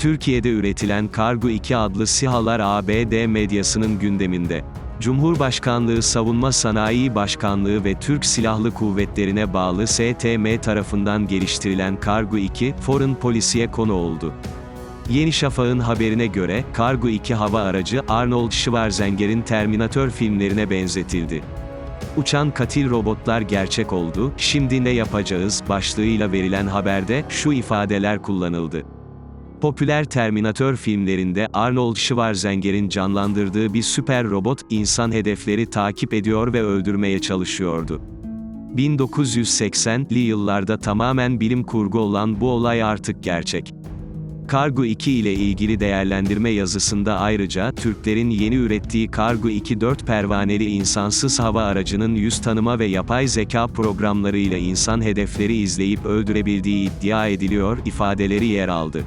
Türkiye'de üretilen Kargo 2 adlı SİHA'lar ABD medyasının gündeminde. Cumhurbaşkanlığı Savunma Sanayi Başkanlığı ve Türk Silahlı Kuvvetlerine bağlı STM tarafından geliştirilen Kargo 2, Foreign Policy'ye konu oldu. Yeni Şafak'ın haberine göre, Kargo 2 hava aracı, Arnold Schwarzenegger'in Terminator filmlerine benzetildi. Uçan katil robotlar gerçek oldu, şimdi ne yapacağız, başlığıyla verilen haberde, şu ifadeler kullanıldı. Popüler Terminator filmlerinde Arnold Schwarzenegger'in canlandırdığı bir süper robot, insan hedefleri takip ediyor ve öldürmeye çalışıyordu. 1980'li yıllarda tamamen bilim kurgu olan bu olay artık gerçek. Kargo 2 ile ilgili değerlendirme yazısında ayrıca, Türklerin yeni ürettiği Kargo 2-4 pervaneli insansız hava aracının yüz tanıma ve yapay zeka programlarıyla insan hedefleri izleyip öldürebildiği iddia ediliyor, ifadeleri yer aldı.